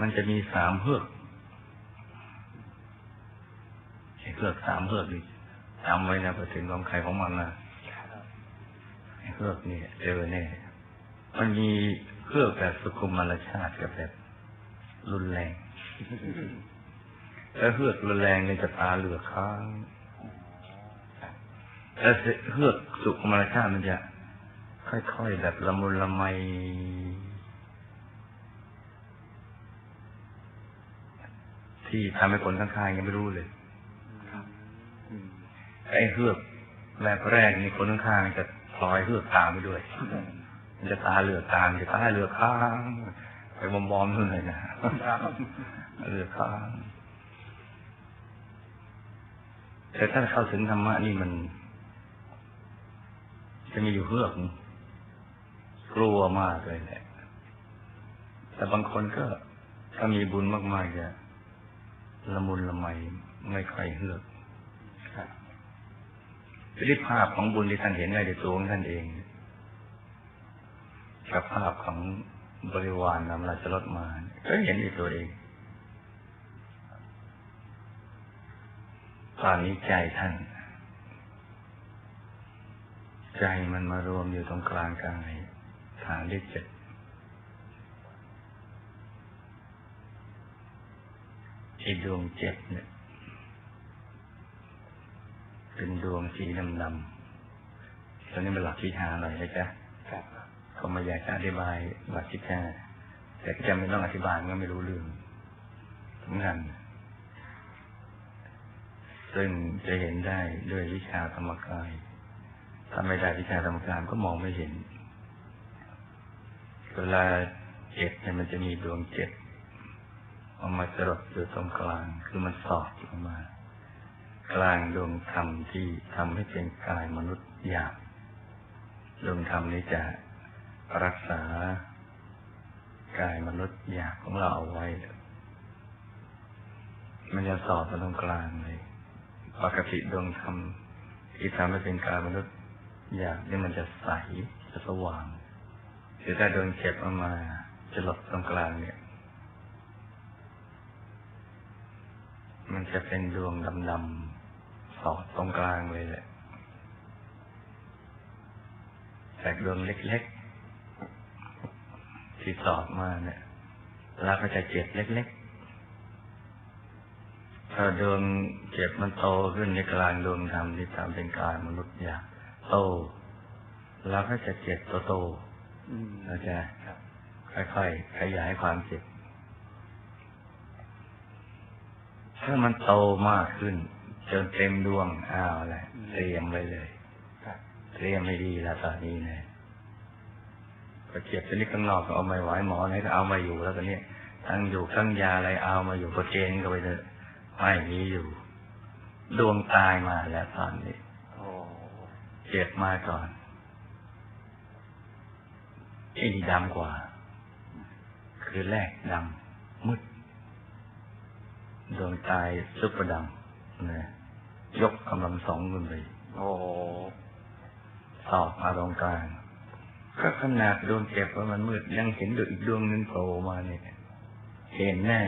มันจะมีสามเฮือกไอ้เฮือกสามเฮือกนี่จำไว้นะพอถึงของใครของมันนะไอ้เฮือกนี่เจอแน่มันมีเฮือกแบบสุขุมมารชาติกับแบบรุนแรงแล้วเฮือกรุนแรงเนี่ยจะตาเหลือกค้างแล้วเฮือกสุขุมมารชาติมันจะค่อยๆแบบละมุนละไม ที่ทำให้คนข้างๆยังไม่รู้เลยไอ้เฮือกแรกแรกนี่คนข้างๆจะพลอยเฮือกตามไปด้วย มันจะตาเหลือกตามจะตาเหลือกข้างไปบอมบอมๆเลยนะเหลือกข้างแต่ถ้าเข้าถึงธรรมะนี่มัน จะมีอยู่เฮือกหนึ่งกลัวมากเลยแหละแต่บางคนก็ถ้ามีบุญมากๆจะ ละมุนละไมไม่ค่อยเฮือกฤทธิภาพของบุญที่ท่านเห็นได้ในตัวของท่านเองกับภาพของบริวารนำราชรถมา ก็เห็นในตัวเอง ตอนนี้ใจท่าน ใจมันมารวมอยู่ตรงกลางกายฐานที่เจ็ด อ้ดวงเจ็ดเนี่ย เป็นดวงสีดำดำๆตอนนี้เป็นหลักวิชาหน่อยนะจ๊ะครับก็ไม่อยากจะอธิบายหลักวิชาแต่ก็จะไม่ต้องอธิบายมันก็ไม่รู้เรื่องสำคัญซึ่งจะเห็นได้ด้วยวิชาธรรมกาย ถ้าไม่ได้วิชาธรรมกายก็มองไม่เห็น เวลาเจ็ดเนี่ยมันจะมีดวงเจ็ด ออกมาจรดอยู่ตรงกลาง คือมันสอดลงมา กลางดวงธรรมที่ทำให้เป็นกายมนุษย์หยาบดวงธรรมนี้จะรักษากายมนุษย์หยาบของเราเอาไว้ มันจะสอดมาตรงกลางเลย ปกติดวงธรรมที่ทำให้เป็นกายมนุษย์หยาบนี่มันจะใสจะสว่างแต่ถ้าโดนเจ็บออกมาจะหลดตรงกลางเนี่ย มันจะเป็นดวงดำๆสอดตรงกลางเลยแหละแต่ดวงเล็กๆ ที่สอดมาเนี่ยแล้วก็จะเจ็บเล็กๆ ถ้าดวงเจ็บมันโตขึ้นในกลางดวงธรรมที่ทำเป็นกายมนุษย์อยากโต แล้วก็จะเจ็บโตๆอืมเราจะค่อยๆขยายความเจ็บ ถ้ามันโตมากขึ้น จนเต็มดวงอ้าวแหละเตรียมไว้เลยเตรียมไม่ดีแล้วตอนนี้นะก็เจ็บชนิดข้างนอกก็เอาไม่ไหวหมอไหนก็เอามาอยู่แล้วตอนนี้ทั้งอยู่ทั้งยาอะไรเอามาอยู่ก็เจนก็ไปเถอะไม่มีอยู่ ดวงตายมาแล้วตอนนี้เจ็บมาก่อนไอ้นี่ดำกว่า คือแรกดำมืด ดวงตายซุปเปอร์ดำนะยกกำลังสองขึ้นไปโอ้สอบมาตรงกลางก็ขนาดดวงเจ็บว่ามันมืดยังเห็นดวงอีกดวงหนึงโผล่มาเนี่ยเห็นแน่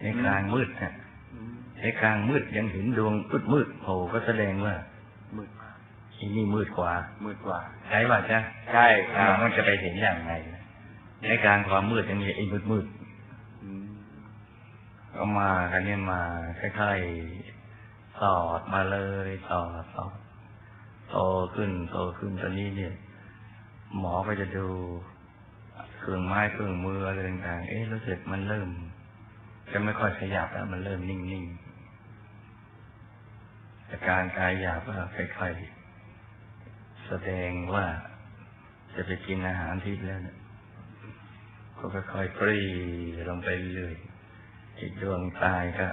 ในกลางมืดฮะอืมในกลางมืดยังเห็นดวงมืดมืดๆโผล่ก็แสดงว่า มืดมากอีนี่มืดกว่า มืดกว่า ใช่ป่ะจ๊ะใช่คอ่ารับมันจะไปเห็นอย่างไรนะในกลางความมืดยังมีไอ้มืดมืดอืมๆ ก็มากันเนี่ยมาคล้ายๆสอดมาเลยสอดสอดโตขึ้นโตขึ้นตอนนี้เนี่ย หมอก็จะดูเครื่องไม้เครื่องมืออะไรต่างๆเอ๊ะรู้สึกมันเริ่ม จะไม่ค่อยขยับแล้วมันเริ่มนิ่งๆอาการกายหยาบก็ค่อยๆแสดงว่าจะไปกินอาหารทิพย์แล้วเนี่ยก็ค่อยๆปรีลงไปเรื่อย อีกดวงตายก็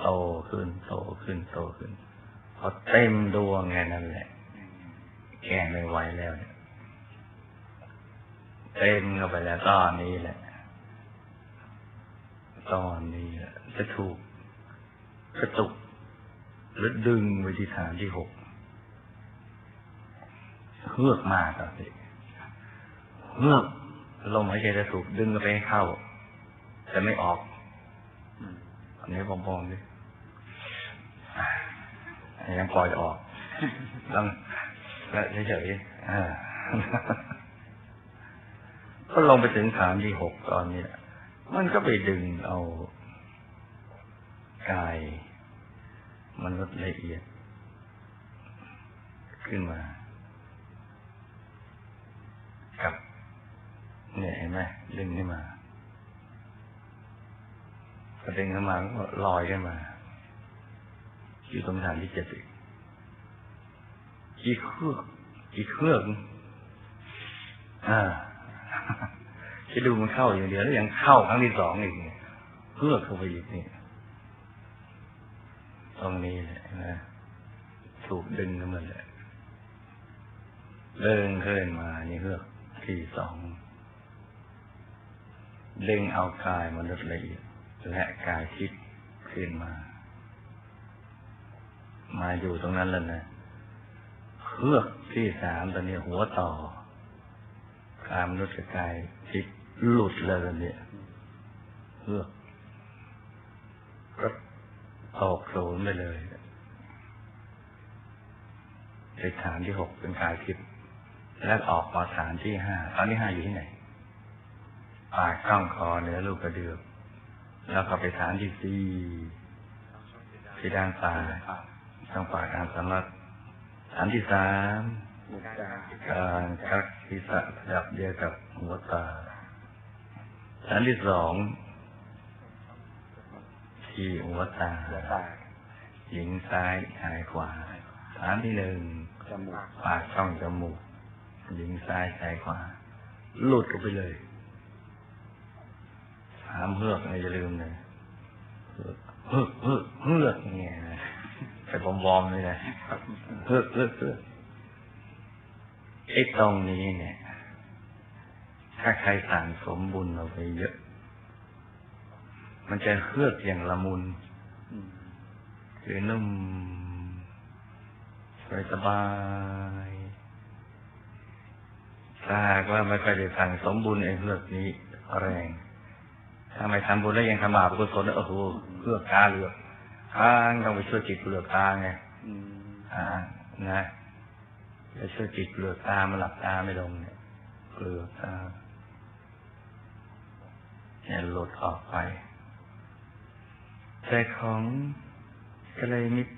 โตขึ้นโตขึ้นโตขึ้น พอเต็มดวงไงนั่นแหละ แก้ไม่ไหวแล้วเนี่ยเต็มเข้าไปแล้วตอนนี้แหละ ตอนนี้แหละจะถูกกระตุกหรือดึงไปที่ฐานที่หกเฮือกมากครับพี่เฮือกลมหายใจจะถูกดึงไปให้เข้าจะไม่ออก อันนี้ผมมองดิยังปล่อยออกต้องแล้วเฉยๆก็ลงไปถึงฐานที่หกตอนนี้มันก็ไปดึงเอากายมนุษย์ละเอียด ขึ้นมา กับ เนี่ยเห็นไหมดึงขึ้นมา พอดึงขึ้นมาก็ลอยขึ้นมา อยู่ตรงฐานที่เจ็ดอีกอีกเครื่องอีกเครื่องอ่าจะดูมันเข้าอย่างเดียวแล้วยังเข้าครั้งที่สองอีกเนี่ยเพื่อเข้าไปอีกนี่ตรงนี้แหละนะถูกดึงขึ้นมาเลยเดินขึ้นมานี่เพื่อกที่สองดึงเอากายมนุษย์ละเอียด และกายทิพย์ขึ้นมา มาอยู่ตรงนั้นแล้วนะเพื่อกที่สามตอนนี้หัวต่อกายมนุษย์กับกายทิพย์หลุดเลยตอนนี้เพื่อกก็ตกศูนไปเลยไปฐานที่หกเป็นกายทิพย์แล้วออกมาฐานที่ห้าฐานที่ห้าอยู่ที่ไหนปากช่องคอเหนือลูกกระเดือก แล้วก็ไปฐานที่สี่ที่ด้านซ้ายช่องปากการสำลักฐานที่สามมุกดาการคักศีรษะระดับเดียวกับหัวตาฐานที่สองที่หัวตาหัวตาหญิงซ้ายชายขวาฐานที่หนึ่งจมูกปากช่องจมูกหญิงซ้ายชายขวาหลุดออกไปเลย สามเฮือกนะอย่าลืมเลยเฮือกเฮือกเฮือกเฮือกเนี่ยนะไปบอมบอมๆเลยนะเฮือกเฮือกเฮือกไอ้ตรงนี้เนี่ย ถ้าใครสั่งสมบุญเราไปเยอะ มันจะเฮือกอย่างละมุนคือนุ่มสบายสบายถ้าหากว่าไม่ค่อยได้สั่งสมบุญไอ้เพือกนี้แรง ถ้าไม่ทำบุญแล้วยังทำบาปกุศลโอ้โหเพือกตาเหลือกทางต้องไปช่วยจิตเปลือกตาไงอืมอ่านะไปช่วยจิตเปลือกตามันหลับตาไม่ลงเนี่ยเปลือกตาเนี่ยหลุดออกไปแต่ของกระไรมิตร